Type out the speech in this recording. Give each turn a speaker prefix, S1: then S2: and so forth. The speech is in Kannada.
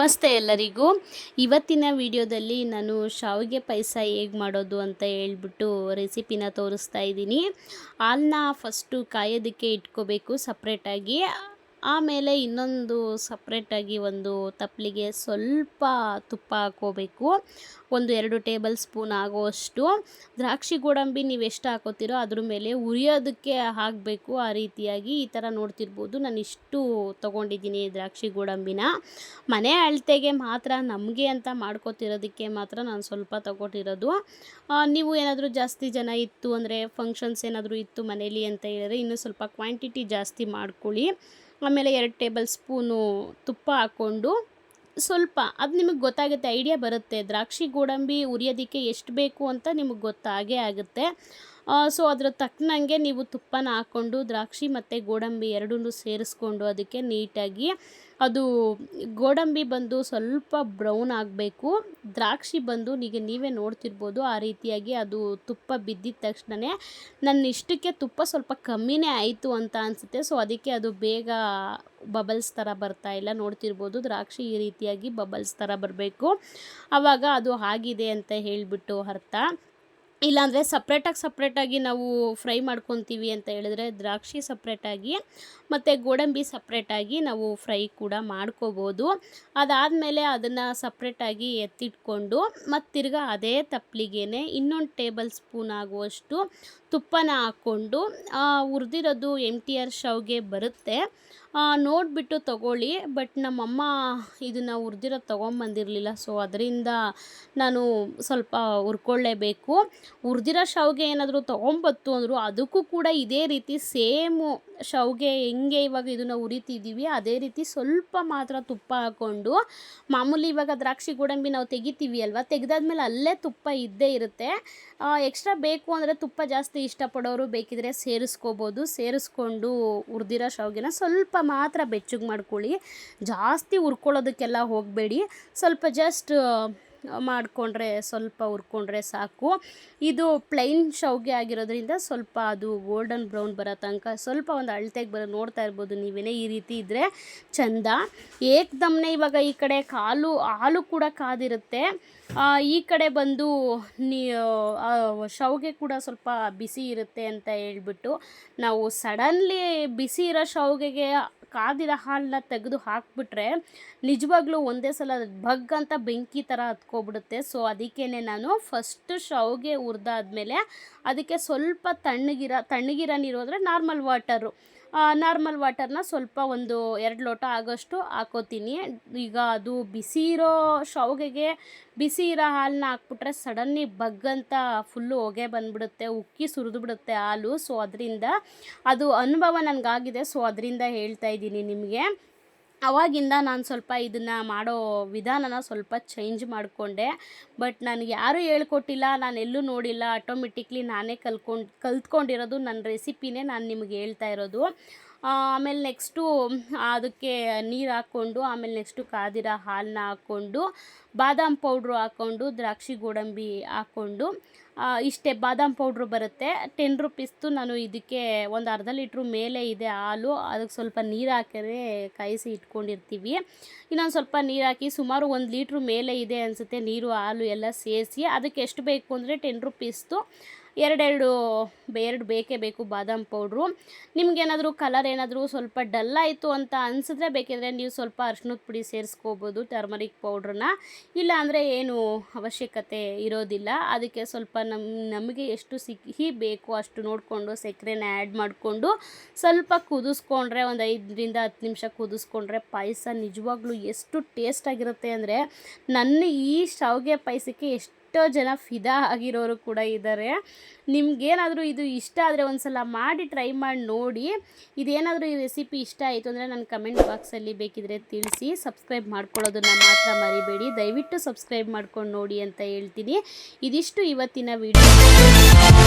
S1: ನಮಸ್ತೆ ಎಲ್ಲರಿಗೂ. ಇವತ್ತಿನ ವಿಡಿಯೋದಲ್ಲಿ ನಾನು ಶಾವಿಗೆ ಪಾಯಸ ಹೇಗೆ ಮಾಡೋದು ಅಂತ ಹೇಳ್ಬಿಟ್ಟು ರೆಸಿಪಿನ ತೋರಿಸ್ತಾ ಇದ್ದೀನಿ. ಹಾಲನ್ನ ಫಸ್ಟು ಕಾಯೋದಕ್ಕೆ ಇಟ್ಕೋಬೇಕು ಸಪ್ರೇಟಾಗಿ ಆಮೇಲೆ ಇನ್ನೊಂದು ಸಪ್ರೇಟಾಗಿ ಒಂದು ತಪ್ಪಲಿಗೆ ಸ್ವಲ್ಪ ತುಪ್ಪ ಹಾಕೋಬೇಕು ಒಂದು ಎರಡು ಟೇಬಲ್ ಸ್ಪೂನ್ ಆಗುವಷ್ಟು ದ್ರಾಕ್ಷಿ ಗೋಡಂಬಿ ನೀವು ಎಷ್ಟು ಹಾಕೋತೀರೋ ಅದ್ರ ಮೇಲೆ ಉರಿಯೋದಕ್ಕೆ ಹಾಕಬೇಕು. ಆ ರೀತಿಯಾಗಿ ಈ ಥರ ನೋಡ್ತಿರ್ಬೋದು. ನಾನು ಇಷ್ಟು ತೊಗೊಂಡಿದ್ದೀನಿ ದ್ರಾಕ್ಷಿ ಗೋಡಂಬಿನ. ಮನೆ ಅಳತೆಗೆ ಮಾತ್ರ, ನಮಗೆ ಅಂತ ಮಾಡ್ಕೋತಿರೋದಕ್ಕೆ ಮಾತ್ರ ನಾನು ಸ್ವಲ್ಪ ತಗೊಟ್ಟಿರೋದು. ನೀವು ಏನಾದರೂ ಜಾಸ್ತಿ ಜನ ಇತ್ತು ಅಂದರೆ ಫಂಕ್ಷನ್ಸ್ ಏನಾದರೂ ಇತ್ತು ಮನೇಲಿ ಅಂತ ಹೇಳಿದ್ರೆ ಇನ್ನೂ ಸ್ವಲ್ಪ ಕ್ವಾಂಟಿಟಿ ಜಾಸ್ತಿ ಮಾಡ್ಕೊಳ್ಳಿ. ಆಮೇಲೆ ಎರಡು ಟೇಬಲ್ ಸ್ಪೂನು ತುಪ್ಪ ಹಾಕ್ಕೊಂಡು ಸ್ವಲ್ಪ, ಅದು ನಿಮಗೆ ಗೊತ್ತಾಗುತ್ತೆ, ಐಡಿಯಾ ಬರುತ್ತೆ. ದ್ರಾಕ್ಷಿ ಗೋಡಂಬಿ ಉರಿಯೋದಕ್ಕೆ ಎಷ್ಟು ಬೇಕು ಅಂತ ನಿಮಗೆ ಗೊತ್ತಾಗೇ ಆಗುತ್ತೆ. ಸೊ ಅದರ ತಕ್ಕನಂಗೆ ನೀವು ತುಪ್ಪನ ಹಾಕ್ಕೊಂಡು, ದ್ರಾಕ್ಷಿ ಮತ್ತು ಗೋಡಂಬಿ ಎರಡನ್ನೂ ಸೇರಿಸ್ಕೊಂಡು ಅದಕ್ಕೆ ನೀಟಾಗಿ ಅದು ಗೋಡಂಬಿ ಬಂದು ಸ್ವಲ್ಪ ಬ್ರೌನ್ ಆಗಬೇಕು. ದ್ರಾಕ್ಷಿ ಬಂದು ಈಗ ನೀವೇ ನೋಡ್ತಿರ್ಬೋದು ಆ ರೀತಿಯಾಗಿ ಅದು ತುಪ್ಪ ಬಿದ್ದಿದ ತಕ್ಷಣವೇ ನನ್ನ ಇಷ್ಟಕ್ಕೆ ತುಪ್ಪ ಸ್ವಲ್ಪ ಕಮ್ಮಿನೇ ಆಯಿತು ಅಂತ ಅನಿಸುತ್ತೆ. ಸೊ ಅದಕ್ಕೆ ಅದು ಬೇಗ ಬಬಲ್ಸ್ ಥರ ಬರ್ತಾ ಇಲ್ಲ. ನೋಡ್ತಿರ್ಬೋದು ದ್ರಾಕ್ಷಿ ಈ ರೀತಿಯಾಗಿ ಬಬಲ್ಸ್ ಥರ ಬರಬೇಕು. ಆವಾಗ ಅದು ಆಗಿದೆ ಅಂತ ಹೇಳಿಬಿಟ್ಟು ಅರ್ಥ. ಇಲ್ಲಾಂದರೆ ಸಪ್ರೇಟಾಗಿ ಸಪ್ರೇಟಾಗಿ ನಾವು ಫ್ರೈ ಮಾಡ್ಕೊತೀವಿ ಅಂತ ಹೇಳಿದ್ರೆ ದ್ರಾಕ್ಷಿ ಸಪ್ರೇಟಾಗಿ ಮತ್ತು ಗೋಡಂಬಿ ಸಪ್ರೇಟಾಗಿ ನಾವು ಫ್ರೈ ಕೂಡ ಮಾಡ್ಕೋಬೋದು. ಅದಾದಮೇಲೆ ಅದನ್ನು ಸಪ್ರೇಟಾಗಿ ಎತ್ತಿಟ್ಕೊಂಡು ಮತ್ತು ತಿರ್ಗಾ ಅದೇ ತಪ್ಪಲಿಗೇನೆ ಇನ್ನೊಂದು ಟೇಬಲ್ ಸ್ಪೂನ್ ಆಗುವಷ್ಟು ತುಪ್ಪನ ಹಾಕ್ಕೊಂಡು ಹುರಿದಿರೋದು ಎಂ ಟಿ ಆರ್ ಶಾವ್ಗೆ ಬರುತ್ತೆ. ನೋಡಿಬಿಟ್ಟು ತಗೊಳ್ಳಿ, ಬಟ್ ನಮ್ಮಮ್ಮ ಇದನ್ನು ಉರ್ದಿರೋದು ತೊಗೊಂಬಂದಿರಲಿಲ್ಲ. ಸೊ ಅದರಿಂದ ನಾನು ಸ್ವಲ್ಪ ಹುರ್ಕೊಳ್ಳೇಬೇಕು. ಹುರಿದಿರೋ ಶಾವಿಗೆ ಏನಾದರೂ ತೊಗೊಂಬತ್ತು ಅಂದರು, ಅದಕ್ಕೂ ಕೂಡ ಇದೇ ರೀತಿ ಸೇಮು ಶಾವಿಗೆ ಹೆಂಗೆ ಇವಾಗ ಇದನ್ನು ಉರಿತಿದ್ದೀವಿ ಅದೇ ರೀತಿ ಸ್ವಲ್ಪ ಮಾತ್ರ ತುಪ್ಪ ಹಾಕ್ಕೊಂಡು, ಮಾಮೂಲಿ ಇವಾಗ ದ್ರಾಕ್ಷಿ ಗೋಡಂಬಿ ನಾವು ತೆಗಿತೀವಿ ಅಲ್ವಾ, ತೆಗೆದಾದ್ಮೇಲೆ ಅಲ್ಲೇ ತುಪ್ಪ ಇದ್ದೇ ಇರುತ್ತೆ. ಎಕ್ಸ್ಟ್ರಾ ಬೇಕು ಅಂದರೆ ತುಪ್ಪ ಜಾಸ್ತಿ ಇಷ್ಟಪಡೋರು ಬೇಕಿದ್ರೆ ಸೇರಿಸ್ಕೋಬೋದು. ಸೇರಿಸ್ಕೊಂಡು ಹುರಿದಿರೋ ಶಾವಿಗೆನ ಸ್ವಲ್ಪ ಮಾತ್ರ ಬೆಚ್ಚಗೆ ಮಾಡ್ಕೊಳ್ಳಿ. ಜಾಸ್ತಿ ಹುರ್ಕೊಳ್ಳೋದಕ್ಕೆಲ್ಲ ಹೋಗಬೇಡಿ. ಸ್ವಲ್ಪ ಜಸ್ಟ್ ಮಾಡಿಕೊಂಡ್ರೆ ಸ್ವಲ್ಪ ಹುರ್ಕೊಂಡ್ರೆ ಸಾಕು. ಇದು ಪ್ಲೈನ್ ಶಾವಿಗೆ ಆಗಿರೋದ್ರಿಂದ ಸ್ವಲ್ಪ ಅದು ಗೋಲ್ಡನ್ ಬ್ರೌನ್ ಬರೋ ತನಕ ಸ್ವಲ್ಪ ಒಂದು ಅಳತೆಗೆ ಬರೋ, ನೋಡ್ತಾ ಇರ್ಬೋದು ನೀವೇನೇ ಈ ರೀತಿ ಇದ್ದರೆ ಚಂದ. ಏಕ್ದಮ್ನೆ ಇವಾಗ ಈ ಕಡೆ ಕಾಲು, ಹಾಲು ಕೂಡ ಕಾದಿರುತ್ತೆ. ಈ ಕಡೆ ಬಂದು ನೀ ಶಾವಿಗೆ ಕೂಡ ಸ್ವಲ್ಪ ಬಿಸಿ ಇರುತ್ತೆ ಅಂತ ಹೇಳ್ಬಿಟ್ಟು ನಾವು ಸಡನ್ಲಿ ಬಿಸಿ ಇರೋ ಶಾವಿಗೆಗೆ ಕಾದಿರೋ ಹಾಲನ್ನ ತೆಗೆದು ಹಾಕ್ಬಿಟ್ರೆ ನಿಜವಾಗ್ಲೂ ಒಂದೇ ಸಲ ಬಗ್ ಅಂತ ಬೆಂಕಿ ಥರ ಹತ್ಕೊಬಿಡುತ್ತೆ. ಸೊ ಅದಕ್ಕೇ ನಾನು ಫಸ್ಟ್ ಶಾವಿಗೆ ಹುರಿದಾದ್ಮೇಲೆ ಅದಕ್ಕೆ ಸ್ವಲ್ಪ ತಣ್ಣಗಿರ ತಣ್ಣಗಿರ ನೀರು ಅಂದರೆ ನಾರ್ಮಲ್ ವಾಟರು ನಾರ್ಮಲ್ ವಾಟರ್ನ ಸ್ವಲ್ಪ ಒಂದು ಎರಡು ಲೋಟ ಆಗೋಷ್ಟು ಹಾಕೋತೀನಿ. ಈಗ ಅದು ಬಿಸಿ ಇರೋ ಶಾವಿಗೆಗೆ ಬಿಸಿ ಇರೋ ಹಾಲನ್ನ ಹಾಕ್ಬಿಟ್ರೆ ಸಡನ್ನಿ ಬಗ್ಗಂತ ಫುಲ್ಲು ಹೊಗೆ ಬಂದ್ಬಿಡುತ್ತೆ, ಉಕ್ಕಿ ಸುರಿದು ಬಿಡುತ್ತೆ ಹಾಲು. ಸೊ ಅದರಿಂದ ಅದು ಅನುಭವ ನನಗಾಗಿದೆ. ಸೊ ಅದರಿಂದ ಹೇಳ್ತಾ ಇದ್ದೀನಿ ನಿಮಗೆ. ಅವಾಗಿಂದ ನಾನು ಸ್ವಲ್ಪ ಇದನ್ನು ಮಾಡೋ ವಿಧಾನನ ಸ್ವಲ್ಪ ಚೇಂಜ್ ಮಾಡಿಕೊಂಡೆ. ಬಟ್ ನನಗೆ ಯಾರೂ ಹೇಳ್ಕೊಟ್ಟಿಲ್ಲ, ನಾನು ಎಲ್ಲೂ ನೋಡಿಲ್ಲ. ಆಟೋಮೆಟಿಕ್ಲಿ ನಾನೇ ಕಲ್ಕೊಂಡು, ಕಲ್ತ್ಕೊಂಡಿರೋದು ನನ್ನ ರೆಸಿಪಿನೇ ನಾನು ನಿಮಗೆ ಹೇಳ್ತಾ ಇರೋದು. ಆಮೇಲೆ ನೆಕ್ಸ್ಟು ಅದಕ್ಕೆ ನೀರು ಹಾಕ್ಕೊಂಡು, ಆಮೇಲೆ ನೆಕ್ಸ್ಟು ಕಾದಿರೋ ಹಾಲನ್ನ ಹಾಕ್ಕೊಂಡು, ಬಾದಾಮ್ ಪೌಡ್ರು ಹಾಕ್ಕೊಂಡು, ದ್ರಾಕ್ಷಿ ಗೋಡಂಬಿ ಹಾಕ್ಕೊಂಡು ಇಷ್ಟೇ ಬಾದಾಮ್ ಪೌಡ್ರು ಬರುತ್ತೆ. ಟೆನ್ ರುಪೀಸ್ದು ನಾನು ಇದಕ್ಕೆ ಒಂದು ಅರ್ಧ ಲೀಟ್ರ್ ಮೇಲೆ ಇದೆ ಹಾಲು. ಅದಕ್ಕೆ ಸ್ವಲ್ಪ ನೀರು ಹಾಕಿದ್ರೆ ಕಾಯಿಸಿ ಇಟ್ಕೊಂಡಿರ್ತೀವಿ. ಇನ್ನೊಂದು ಸ್ವಲ್ಪ ನೀರು ಹಾಕಿ ಸುಮಾರು ಒಂದು ಲೀಟ್ರ್ ಮೇಲೆ ಇದೆ ಅನಿಸುತ್ತೆ ನೀರು ಹಾಲು ಎಲ್ಲ ಸೇರಿಸಿ. ಅದಕ್ಕೆ ಎಷ್ಟು ಬೇಕು ಅಂದರೆ ಟೆನ್ ರುಪೀಸ್ದು ಎರಡೆರಡು ಎರಡು ಬೇಕೇ ಬೇಕು ಬಾದಾಮ್ ಪೌಡ್ರು. ನಿಮಗೇನಾದರೂ ಕಲರ್ ಏನಾದರೂ ಸ್ವಲ್ಪ ಡಲ್ ಆಯಿತು ಅಂತ ಅನಿಸಿದ್ರೆ ಬೇಕಿದ್ರೆ ನೀವು ಸ್ವಲ್ಪ ಅರ್ಶಿನದ ಪುಡಿ ಸೇರಿಸ್ಕೋಬೋದು ಟರ್ಮರಿಕ್ ಪೌಡ್ರನ್ನ. ಇಲ್ಲ ಅಂದರೆ ಏನು ಅವಶ್ಯಕತೆ ಇರೋದಿಲ್ಲ. ಅದಕ್ಕೆ ಸ್ವಲ್ಪ ನಮಗೆ ಎಷ್ಟು ಸಿಹಿ ಬೇಕು ಅಷ್ಟು ನೋಡಿಕೊಂಡು ಸಕ್ಕರೆನ ಆ್ಯಡ್ ಮಾಡಿಕೊಂಡು ಸ್ವಲ್ಪ ಕುದಿಸ್ಕೊಂಡ್ರೆ ಒಂದು ಐದರಿಂದ ಹತ್ತು ನಿಮಿಷ ಕುದಿಸ್ಕೊಂಡ್ರೆ ಪಾಯಸ ನಿಜವಾಗ್ಲೂ ಎಷ್ಟು ಟೇಸ್ಟಾಗಿರುತ್ತೆ ಅಂದರೆ, ನನ್ನ ಈ ಶಾವಿಗೆ ಪಾಯಸಕ್ಕೆ ಎಷ್ಟೋ ಜನ ಫಿದಾ ಆಗಿರೋರು ಕೂಡ ಇದ್ದಾರೆ. ನಿಮಗೇನಾದರೂ ಇದು ಇಷ್ಟ ಆದರೆ ಒಂದು ಸಲ ಮಾಡಿ ಟ್ರೈ ಮಾಡಿ ನೋಡಿ. ಇದೇನಾದರೂ ಈ ರೆಸಿಪಿ ಇಷ್ಟ ಆಯಿತು ಅಂದರೆ ನನ್ನ ಕಮೆಂಟ್ ಬಾಕ್ಸಲ್ಲಿ ಬೇಕಿದ್ರೆ ತಿಳಿಸಿ. ಸಬ್ಸ್ಕ್ರೈಬ್ ಮಾಡ್ಕೊಳ್ಳೋದನ್ನು ಮಾತ್ರ ಮರಿಬೇಡಿ. ದಯವಿಟ್ಟು ಸಬ್ಸ್ಕ್ರೈಬ್ ಮಾಡ್ಕೊಂಡು ನೋಡಿ ಅಂತ ಹೇಳ್ತೀನಿ. ಇದಿಷ್ಟು ಇವತ್ತಿನ ವಿಡಿಯೋ.